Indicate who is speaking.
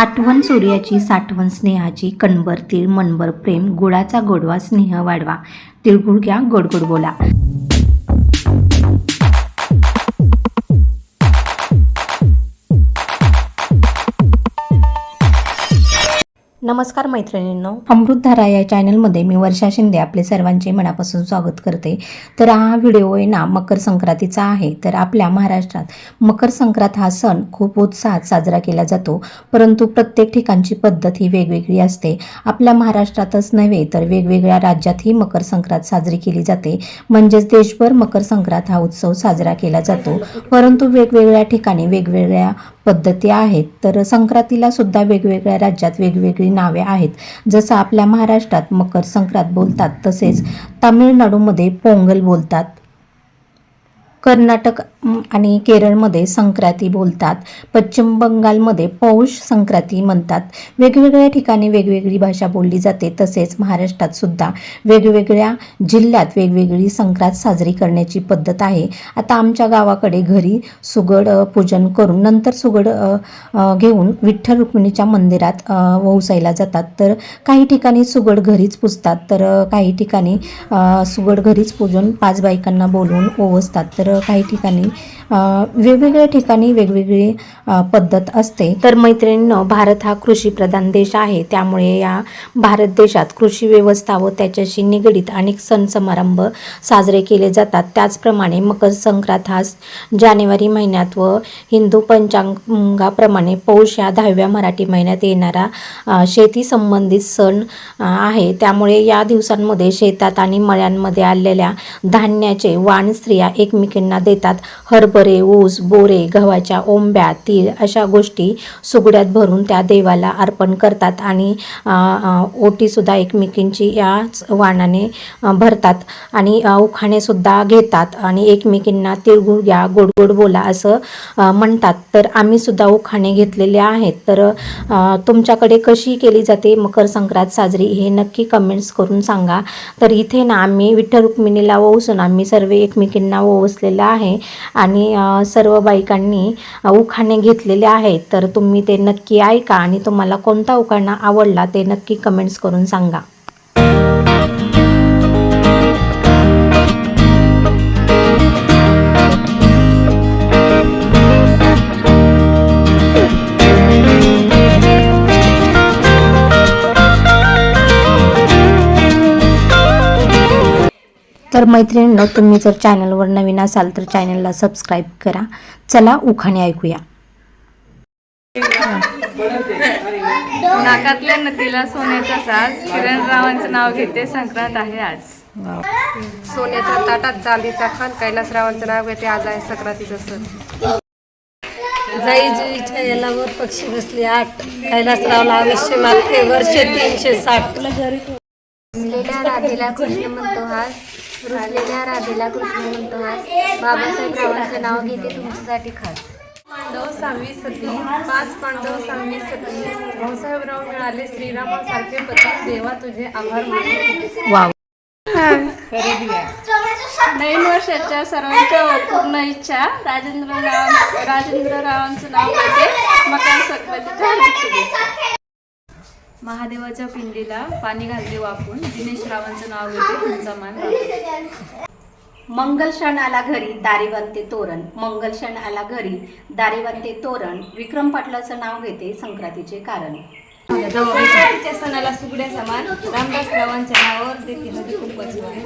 Speaker 1: आठवण सूर्याची साठवण स्नेहाची कणभर तीळ मनभर प्रेम गुळाचा गोडवा स्नेह वाढवा. तिळगुळ घ्या गोडगोड बोला. नमस्कार मैत्रिणींनो. अमृतधारा या चॅनलमध्ये मी वर्षा शिंदे आपले सर्वांचे मनापासून स्वागत करते. तर हा व्हिडिओ आहे ना मकर संक्रांतीचा आहे. तर आपल्या महाराष्ट्रात मकर संक्रांत हा सण खूप उत्साहात साजरा केला जातो. परंतु प्रत्येक ठिकाणची पद्धत ही वेगवेगळी असते. आपल्या महाराष्ट्रातच नव्हे तर वेगवेगळ्या राज्यातही मकर संक्रांत साजरी केली जाते. म्हणजेच देशभर मकर संक्रांत हा उत्सव साजरा केला जातो. परंतु वेगवेगळ्या ठिकाणी वेगवेगळ्या पद्धती आहेत. तर संक्रांतीला सुद्धा वेगवेगळ्या राज्यात वेगवेगळी नावे आहेत. जसं आपल्या महाराष्ट्रात मकर संक्रांत बोलतात तसेच तामिळनाडूमध्ये पोंगल बोलतात. कर्नाटक आणि केरळमध्ये संक्रांती बोलतात. पश्चिम बंगालमध्ये पौष संक्रांती म्हणतात. वेगवेगळ्या ठिकाणी वेगवेगळी भाषा बोलली जाते. तसेच महाराष्ट्रात सुद्धा वेगवेगळ्या जिल्ह्यात वेगवेगळी संक्रांत साजरी करण्याची पद्धत आहे. आता आमच्या गावाकडे घरी सुगड पूजन करून नंतर सुगड घेऊन विठ्ठल रुक्मिणीच्या मंदिरात अ, वौसायला जातात. तर काही ठिकाणी सुगड घरीच पुजतात. तर काही ठिकाणी सुगड घरीच पूजून पाच बायकांना बोलवून ओवसतात. तर काही ठिकाणी वेगवेगळ्या ठिकाणी वेगवेगळी पद्धत असते. तर मैत्रिणींनो भारत हा कृषीप्रधान देश आहे. त्यामुळे या भारत देशात कृषी व्यवस्था व त्याच्याशी निगडीत अनेक सण समारंभ साजरे केले जातात. त्याचप्रमाणे मकर संक्रांत हा जानेवारी महिन्यात व हिंदू पंचांगाप्रमाणे पौष या दहाव्या मराठी महिन्यात येणारा शेती संबंधित सण आहे. त्यामुळे या दिवसांमध्ये शेतात आणि मळ्यांमध्ये आलेल्या धान्याचे वाण स्त्रिया एकमेकी एकमेकींना देतात. हरभरे ऊस बोरे गव्हाच्या ओंब्या तीळ अशा गोष्टी सुगड्यात भरून त्या देवाला अर्पण करतात आणि ओटीसुद्धा एकमेकींची याच वाणाने भरतात आणि उखाणेसुद्धा घेतात आणि एकमेकींना तिळगुळ घ्या गोड गोड बोला असं म्हणतात. तर आम्हीसुद्धा उखाणे घेतलेले आहेत. तर तुमच्याकडे कशी केली जाते मकर संक्रांत साजरी हे नक्की कमेंट्स करून सांगा. तर इथे ना आम्ही विठ्ठल रुक्मिणीला ओवसून आम्ही सर्व एकमेकींना ओवसलेलं आहे. आणि सर्व बायकांनी उखाणे घेतलेले आहेत. तर तुम्ही ते नक्की ऐका आणि तुम्हाला कोणता उखाणा आवडला ते नक्की कमेंट्स करून सांगा. तर मैत्रिणींनो तुम्ही जर चॅनलवर नवीन असाल तर चॅनलला सबस्क्राईब करा. चला उखाणे ऐकूया.
Speaker 2: नाकातल्या नदीला सोन्याचा साज. किरणरावांचं नाव घेते संक्रांत आहे आज.
Speaker 3: सोन्याच्या ताटात चांदीचा खान कैलासरावांचं नाव घेते आज आहे सक्रातीचं सण.
Speaker 4: जाई जुईच्या यालावर पक्षी बसले आठ. कैलासरावला आयुष्य मागते वर्ष तीनशे साठ.
Speaker 5: राधेला कृष्ण म्हणतो हास? रुसलेल्या राधेला कृष्ण म्हणतो बाबासाहेब रावांचं नाव घेते तुमच्यासाठी खास.
Speaker 2: पांडव सहावी सती पाच पांडव सहावी सती. भाऊसाहेबराव मिळाले श्रीरामासारखे पती. देवा तुझे आभार मानतो. नवीन वर्षाच्या सर्वांच्या पूर्ण इच्छा. राजेंद्र राव राजेंद्र रावांचं नाव घेते. मकर संक्रांतीच्या महादेवाच्या पिंडीला पाणी घालते वापून दिनेश रावांचं नाव घेते तुमचा मान.
Speaker 1: मंगल क्षण आला घरी दारी बांधते तोरण. मंगल क्षण आला घरी दारी बांधते तोरण. विक्रम पाटलाचं नाव घेते संक्रांतीचे कारण.
Speaker 2: सणाला सुगड्या समान. रामदास रावांच्या नावावर हळदी कुंकवाची वाण.